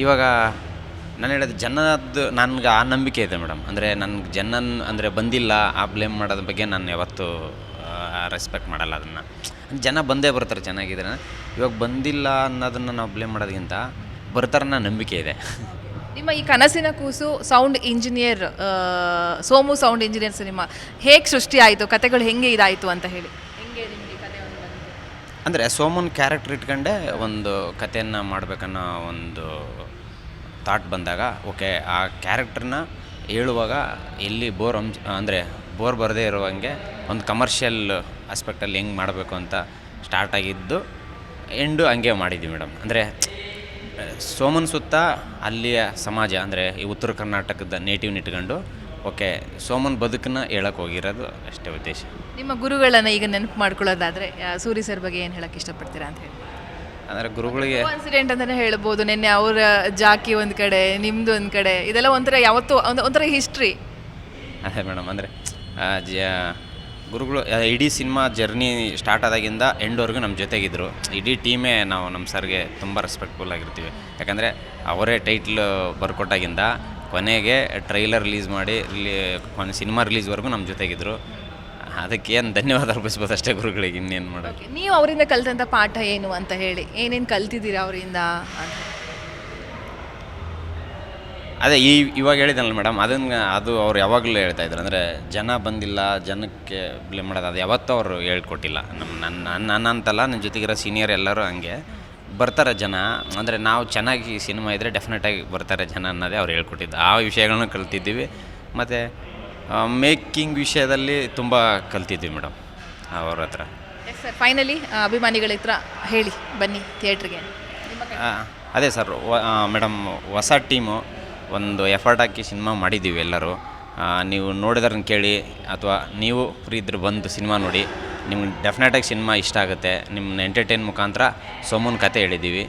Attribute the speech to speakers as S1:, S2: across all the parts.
S1: ಇವಾಗ ನಾನು ಹೇಳೋದು ಜನದ್ದು ನನ್ಗೆ ಆ ನಂಬಿಕೆ ಇದೆ ಮೇಡಮ್. ಅಂದರೆ ನನ್ಗೆ ಜನನ್ ಅಂದರೆ ಬಂದಿಲ್ಲ, ಆ ಬ್ಲೇಮ್ ಮಾಡೋದ್ರ ಬಗ್ಗೆ ನಾನು ಯಾವತ್ತೂ ರೆಸ್ಪೆಕ್ಟ್ ಮಾಡಲ್ಲ ಅದನ್ನು. ಜನ ಬಂದೇ ಬರ್ತಾರೆ ಚೆನ್ನಾಗಿದ್ರೆ. ಇವಾಗ ಬಂದಿಲ್ಲ ಅನ್ನೋದನ್ನು ನಾವು ಬ್ಲೇಮ್ ಮಾಡೋದಕ್ಕಿಂತ ಬರ್ತಾರೆ ಅನ್ನೋ ನಂಬಿಕೆ ಇದೆ.
S2: ನಿಮ್ಮ ಈ ಕನಸಿನ ಕೂಸು sound engineer Somu sound engineer cinema ಹೇಗೆ ಸೃಷ್ಟಿ ಆಯಿತು, ಕತೆಗಳು ಹೆಂಗೆ ಇದಾಯಿತು ಅಂತ ಹೇಳಿ ಹೆಂಗೆ ನಿಮಗೆ ಕತೆ ಒಂದು ಬಂತು?
S1: ಅಂದರೆ ಸೋಮನ್ ಕ್ಯಾರೆಕ್ಟರ್ ಇಟ್ಕೊಂಡೆ ಒಂದು ಕಥೆಯನ್ನು ಮಾಡಬೇಕನ್ನೋ ಒಂದು ಥಾಟ್ ಬಂದಾಗ ಓಕೆ ಆ ಕ್ಯಾರೆಕ್ಟ್ರನ್ನ ಹೇಳುವಾಗ ಎಲ್ಲಿ ಬೋರ್ ಅಂಶ, ಅಂದರೆ ಬೋರ್ ಬರದೇ ಇರುವಂಗೆ ಒಂದು ಕಮರ್ಷಿಯಲ್ ಆಸ್ಪೆಕ್ಟಲ್ಲಿ ಹೆಂಗೆ ಮಾಡಬೇಕು ಅಂತ ಸ್ಟಾರ್ಟ್ ಆಗಿದ್ದು ಎಂಡು ಹಂಗೆ ಮಾಡಿದ್ವಿ ಮೇಡಮ್ ಅಂದರೆ ಸೋಮನ್ ಸುತ್ತ ಅಲ್ಲಿಯ ಸಮಾಜ, ಅಂದರೆ ಈ ಉತ್ತರ ಕರ್ನಾಟಕದ ನೇಟಿವ್ನ ಇಟ್ಕೊಂಡು ಓಕೆ ಸೋಮನ್ ಬದುಕನ್ನ ಹೇಳಕ್ಕೆ ಹೋಗಿರೋದು ಅಷ್ಟೇ ಉದ್ದೇಶ.
S2: ನಿಮ್ಮ ಗುರುಗಳನ್ನ ಈಗ ನೆನಪು ಮಾಡ್ಕೊಳ್ಳೋದಾದ್ರೆ ಸೂರಿ ಸರ್ ಬಗ್ಗೆ ಏನು ಹೇಳಕ್ಕೆ ಇಷ್ಟಪಡ್ತೀರಾ ಅಂತ ಹೇಳಿ.
S1: ಅಂದರೆ ಗುರುಗಳಿಗೆ
S2: ಇನ್ಸಿಡೆಂಟ್ ಅಂತಲೇ ಹೇಳ್ಬೋದು ನಿನ್ನೆ ಅವರ ಜಾಕಿ ಒಂದು ಕಡೆ ನಿಮ್ದು ಒಂದು ಕಡೆ ಇದೆಲ್ಲ ಒಂಥರ ಯಾವತ್ತೂ ಒಂದು ಒಂಥರ ಹಿಸ್ಟ್ರಿ
S1: ಅದೇ ಮೇಡಮ್ ಅಂದರೆ ಜ ಗುರುಗಳು ಇಡೀ ಸಿನಿಮಾ ಜರ್ನಿ ಸ್ಟಾರ್ಟ್ ಆದಾಗಿಂದ ಎಂಡ್ವರೆಗೂ ನಮ್ಮ ಜೊತೆಗಿದ್ದರು ಇಡೀ ಟೀಮೇ ನಾವು ನಮ್ಮ ಸರ್ಗೆ ತುಂಬ ರೆಸ್ಪೆಕ್ಟ್ಫುಲ್ ಆಗಿರ್ತೀವಿ. ಯಾಕಂದರೆ ಅವರೇ ಟೈಟ್ಲ್ ಬರ್ಕೊಟ್ಟಾಗಿಂದ ಕೊನೆಗೆ ಟ್ರೈಲರ್ ರಿಲೀಸ್ ಮಾಡಿ ರಿಲೀ ಕೊನೆ ಸಿನಿಮಾ ರಿಲೀಸ್ವರೆಗೂ ನಮ್ಮ ಜೊತೆಗಿದ್ರು. ಅದಕ್ಕೆ ಏನು ಧನ್ಯವಾದ ಅರ್ಪಿಸ್ಬೋದು ಅಷ್ಟೇ ಗುರುಗಳಿಗೆ ಇನ್ನೇನು ಮಾಡೋಕ್ಕೆ
S2: ನೀವು ಅವರಿಂದ ಕಲಿತಂಥ ಪಾಠ ಏನು ಅಂತ ಹೇಳಿ ಏನೇನು ಕಲ್ತಿದ್ದೀರಾ ಅವರಿಂದ
S1: ಅದೇ ಈ ಇವಾಗ ಹೇಳಿದ್ನಲ್ಲ ಮೇಡಮ್ ಅದನ್ನು ಅದು ಅವ್ರು ಯಾವಾಗಲೂ ಹೇಳ್ತಾ ಇದ್ರು. ಅಂದರೆ ಜನ ಬಂದಿಲ್ಲ ಜನಕ್ಕೆ ಬ್ಲೇಮ್ ಮಾಡೋದು ಅದು ಯಾವತ್ತೂ ಅವರು ಹೇಳ್ಕೊಟ್ಟಿಲ್ಲ. ನಮ್ಮ ನನ್ನ ನನ್ನ ನನ್ನ ಅಂತಲ್ಲ ನನ್ನ ಜೊತೆಗಿರೋ ಸೀನಿಯರ್ ಎಲ್ಲರೂ ಹಂಗೆ. ಬರ್ತಾರೆ ಜನ ಅಂದರೆ ನಾವು ಚೆನ್ನಾಗಿ ಸಿನಿಮಾ ಇದ್ದರೆ ಡೆಫಿನೆಟಾಗಿ ಬರ್ತಾರೆ ಜನ ಅನ್ನೋದೇ ಅವ್ರು ಹೇಳ್ಕೊಟ್ಟಿದ್ದು. ಆ ವಿಷಯಗಳನ್ನ ಕಲ್ತಿದ್ದೀವಿ. ಮತ್ತು ಮೇಕಿಂಗ್ ವಿಷಯದಲ್ಲಿ ತುಂಬ ಕಲ್ತಿದ್ವಿ ಮೇಡಮ್ ಅವ್ರ ಹತ್ರ.
S2: ಎಸ್ ಸರ್ ಫೈನಲಿ ಅಭಿಮಾನಿಗಳ ಹತ್ರ ಹೇಳಿ ಬನ್ನಿ ಥಿಯೇಟ್ರಿಗೆ
S1: ಅದೇ ಸರ್ ಮೇಡಮ್ ಹೊಸ ಟೀಮು ಒಂದು ಎಫರ್ಟ್ ಹಾಕಿ ಸಿನಿಮಾ ಮಾಡಿದ್ದೀವಿ ಎಲ್ಲರೂ. ನೀವು ನೋಡಿದ್ರನ್ನ ಕೇಳಿ ಅಥವಾ ನೀವು ಫ್ರೀ ಇದ್ರೆ ಬಂದು ಸಿನಿಮಾ ನೋಡಿ ನಿಮ್ಗೆ ಡೆಫಿನೆಟಾಗಿ ಸಿನಿಮಾ ಇಷ್ಟ ಆಗುತ್ತೆ. ನಿಮ್ಮ ಎಂಟರ್ಟೈನ್ ಮುಖಾಂತರ ಸೋಮನ್ ಕತೆ ಹೇಳಿದ್ದೀವಿ.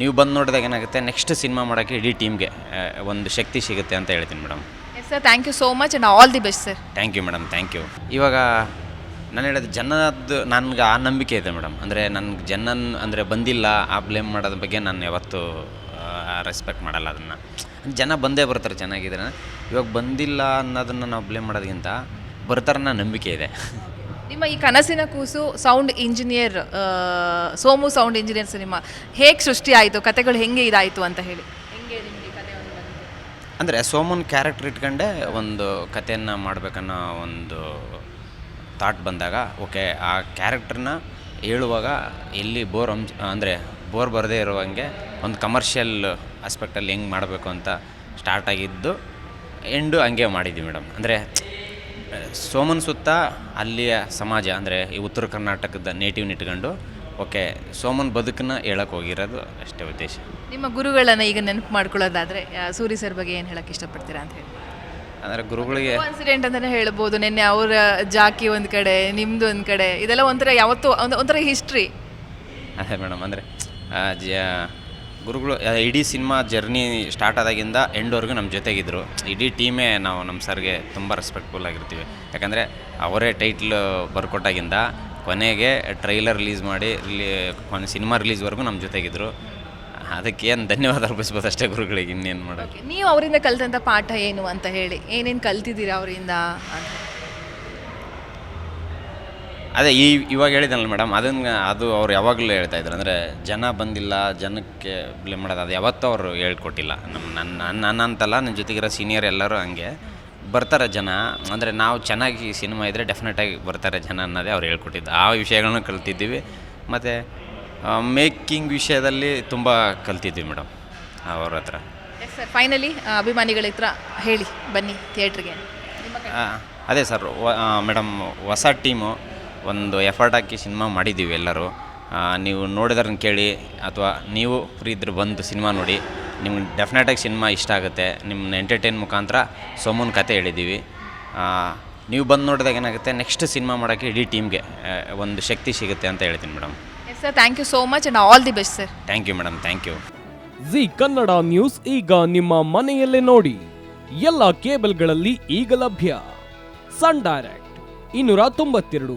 S1: ನೀವು ಬಂದು ನೋಡಿದಾಗ ಏನಾಗುತ್ತೆ? ನೆಕ್ಸ್ಟ್ ಸಿನಿಮಾ ಮಾಡೋಕ್ಕೆ ಇಡೀ ಟೀಮ್ಗೆ ಒಂದು ಶಕ್ತಿ ಸಿಗುತ್ತೆ ಅಂತ ಹೇಳ್ತೀನಿ madam
S2: yes sir thank you so much and all the best sir
S1: thank you madam thank you ಇವಾಗ ನಾನು ಹೇಳೋದು ಜನದ್ದು ನನಗೆ ಆ ನಂಬಿಕೆ ಇದೆ ಮೇಡಮ್ ಅಂದರೆ ನನಗೆ ಜನನ್ ಅಂದರೆ ಬಂದಿಲ್ಲ ಆ ಬ್ಲೇಮ್ ಮಾಡೋದ್ರ ಬಗ್ಗೆ ನಾನು ಯಾವತ್ತೂ ರೆಸ್ಪೆಕ್ಟ್ ಮಾಡಲ್ಲ ಅದನ್ನು. ಜನ ಬಂದೇ ಬರ್ತಾರೆ ಚೆನ್ನಾಗಿದ್ರೆ. ಇವಾಗ ಬಂದಿಲ್ಲ ಅನ್ನೋದನ್ನು ನಾವು ಬ್ಲೇಮ್ ಮಾಡೋದಕ್ಕಿಂತ ಬರ್ತಾರನ್ನ ನಂಬಿಕೆ ಇದೆ.
S2: ನಿಮ್ಮ ಈ ಕನಸಿನ ಕೂಸು sound engineer Somu sound engineer cinema. ಹೇಗೆ ಸೃಷ್ಟಿ ಆಯಿತು? ಕತೆಗಳು ಹೆಂಗೆ ಇದಾಯಿತು ಅಂತ ಹೇಳಿ. ಹೆಂಗೆ ನಿಮಗೆ ಕತೆ ಒಂದು?
S1: ಅಂದರೆ ಸೋಮನ್ ಕ್ಯಾರೆಕ್ಟರ್ ಇಟ್ಕೊಂಡೆ ಒಂದು ಕಥೆಯನ್ನು ಮಾಡಬೇಕನ್ನೋ ಒಂದು ಥಾಟ್ ಬಂದಾಗ ಓಕೆ ಆ ಕ್ಯಾರೆಕ್ಟರ್ನ ಹೇಳುವಾಗ ಎಲ್ಲಿ ಬೋರ್ ಅಂಶ ಅಂದರೆ ಬೋರ್ ಬರದೇ ಇರುವಂಗೆ ಒಂದು ಕಮರ್ಷಿಯಲ್ ಆಸ್ಪೆಕ್ಟಲ್ಲಿ ಹೆಂಗೆ ಮಾಡಬೇಕು ಅಂತ ಸ್ಟಾರ್ಟ್ ಆಗಿದ್ದು ಎಂಡು ಹಂಗೆ ಮಾಡಿದ್ವಿ ಮೇಡಮ್ ಅಂದರೆ ಸೋಮನ್ ಸುತ್ತ ಅಲ್ಲಿಯ ಸಮಾಜ ಅಂದರೆ ಈ ಉತ್ತರ ಕರ್ನಾಟಕದ ನೇಟಿವ್ನ ಇಟ್ಕೊಂಡು ಓಕೆ ಸೋಮನ್ ಬದುಕನ್ನ ಹೇಳಕ್ಕೆ ಹೋಗಿರೋದು ಅಷ್ಟೇ ಉದ್ದೇಶ.
S2: ನಿಮ್ಮ ಗುರುಗಳನ್ನ ಈಗ ನೆನಪು ಮಾಡ್ಕೊಳ್ಳೋದಾದ್ರೆ ಸೂರಿ ಸರ್ ಬಗ್ಗೆ ಏನು ಹೇಳಕ್ಕೆ ಇಷ್ಟಪಡ್ತೀರಾ ಅಂತ ಹೇಳಿ.
S1: ಅಂದರೆ ಗುರುಗಳಿಗೆ
S2: ಇನ್ಸಿಡೆಂಟ್ ಅಂತಲೇ ಹೇಳ್ಬೋದು ನಿನ್ನೆ ಅವರ ಜಾಕಿ ಒಂದು ಕಡೆ ನಿಮ್ಮದು ಒಂದು ಕಡೆ ಇದೆಲ್ಲ ಒಂಥರ ಯಾವತ್ತೂ ಒಂದು ಒಂಥರ ಹಿಸ್ಟ್ರಿ
S1: ಅದೇ ಮೇಡಮ್ ಅಂದರೆ ಜ ಗುರುಗಳು ಇಡೀ ಸಿನಿಮಾ ಜರ್ನಿ ಸ್ಟಾರ್ಟ್ ಆದಾಗಿಂದ ಎಂಡ್ವರೆಗೂ ನಮ್ಮ ಜೊತೆಗಿದ್ದರು ಇಡೀ ಟೀಮೇ ನಾವು ನಮ್ಮ ಸರ್ಗೆ ತುಂಬ ರೆಸ್ಪೆಕ್ಟ್ಫುಲ್ ಆಗಿರ್ತೀವಿ. ಯಾಕಂದರೆ ಅವರೇ ಟೈಟ್ಲ್ ಬರ್ಕೊಟ್ಟಾಗಿಂದ ಕೊನೆಗೆ ಟ್ರೈಲರ್ ರಿಲೀಸ್ ಮಾಡಿ, ರಿಲೀ, ಕೊನೆ ಸಿನಿಮಾ ರಿಲೀಸ್ವರೆಗೂ ನಮ್ಮ ಜೊತೆಗಿದ್ದರು ಅದಕ್ಕೆ ಏನು ಧನ್ಯವಾದ ಅರ್ಪಿಸ್ಬೋದು ಅಷ್ಟೇ ಗುರುಗಳಿಗೆ, ಇನ್ನೇನು ಮಾಡೋಕ್ಕೆ
S2: ನೀವು ಅವರಿಂದ ಕಲಿತಂಥ ಪಾಠ ಏನು ಅಂತ ಹೇಳಿ, ಏನೇನು ಕಲ್ತಿದ್ದೀರಾ ಅವರಿಂದ
S1: ಅದೇ ಈ ಇವಾಗ ಹೇಳಿದ್ನಲ್ಲ ಮೇಡಮ್ ಅದನ್ನು ಅದು ಅವ್ರು ಯಾವಾಗಲೂ ಹೇಳ್ತಾ ಇದ್ರು. ಅಂದರೆ ಜನ ಬಂದಿಲ್ಲ ಜನಕ್ಕೆ ಬ್ಲೇಮ್ ಮಾಡೋದು ಅದು ಯಾವತ್ತೂ ಅವರು ಹೇಳ್ಕೊಟ್ಟಿಲ್ಲ. ನಮ್ಮ ನನ್ನ ನನ್ನ ಅಂತಲ್ಲ ನನ್ನ ಜೊತೆಗಿರೋ ಸೀನಿಯರ್ ಎಲ್ಲರೂ ಹಂಗೆ ಬರ್ತಾರೆ ಜನ. ಅಂದರೆ ನಾವು ಚೆನ್ನಾಗಿ ಸಿನಿಮಾ ಇದ್ದರೆ ಡೆಫಿನೆಟಾಗಿ ಬರ್ತಾರೆ ಜನ ಅನ್ನೋದೇ ಅವ್ರು ಹೇಳ್ಕೊಟ್ಟಿದ್ದು. ಆ ವಿಷಯಗಳನ್ನ ಕಲ್ತಿದ್ದೀವಿ. ಮತ್ತು ಮೇಕಿಂಗ್ ವಿಷಯದಲ್ಲಿ ತುಂಬ ಕಲ್ತಿದ್ವಿ ಮೇಡಮ್ ಅವ್ರ ಹತ್ರ.
S2: ಎಸ್ ಸರ್ ಫೈನಲಿ ಅಭಿಮಾನಿಗಳ ಹತ್ರ ಹೇಳಿ ಬನ್ನಿ ಥಿಯೇಟ್ರಿಗೆ
S1: ಅದೇ ಸರ್ ಮೇಡಮ್ ಹೊಸ ಟೀಮು ಒಂದು ಎಫರ್ಟ್ ಹಾಕಿ ಸಿನಿಮಾ ಮಾಡಿದ್ದೀವಿ ಎಲ್ಲರೂ. ನೀವು ನೋಡಿದ್ರನ್ನ ಕೇಳಿ ಅಥವಾ ನೀವು ಫ್ರೀ ಇದ್ರೆ ಬಂದು ಸಿನಿಮಾ ನೋಡಿ ನಿಮ್ಗೆ ಡೆಫಿನೆಟಾಗಿ ಸಿನಿಮಾ ಇಷ್ಟ ಆಗುತ್ತೆ. ನಿಮ್ಮನ್ನ ಎಂಟರ್ಟೈನ್ ಮುಖಾಂತರ ಸೋಮನ್ ಕತೆ ಹೇಳಿದ್ದೀವಿ ನೀವು ಬಂದು ನೋಡಿದಾಗ ಏನಾಗುತ್ತೆ ನೆಕ್ಸ್ಟ್ ಸಿನಿಮಾ ಮಾಡೋಕ್ಕೆ ಇಡೀ ಟೀಮ್ಗೆ ಒಂದು ಶಕ್ತಿ ಸಿಗುತ್ತೆ ಅಂತ ಹೇಳ್ತೀನಿ madam
S2: yes sir thank you so much and all the best sir
S1: thank you madam thank you
S3: Zee Kannada news ಈಗ ನಿಮ್ಮ ಮನೆಯಲ್ಲೇ ನೋಡಿ. ಎಲ್ಲ ಕೇಬಲ್ಗಳಲ್ಲಿ ಈಗ ಲಭ್ಯ. ಸನ್ ಡೈರೆಕ್ಟ್ ಇನ್ನೂರ ತೊಂಬತ್ತೆರಡು.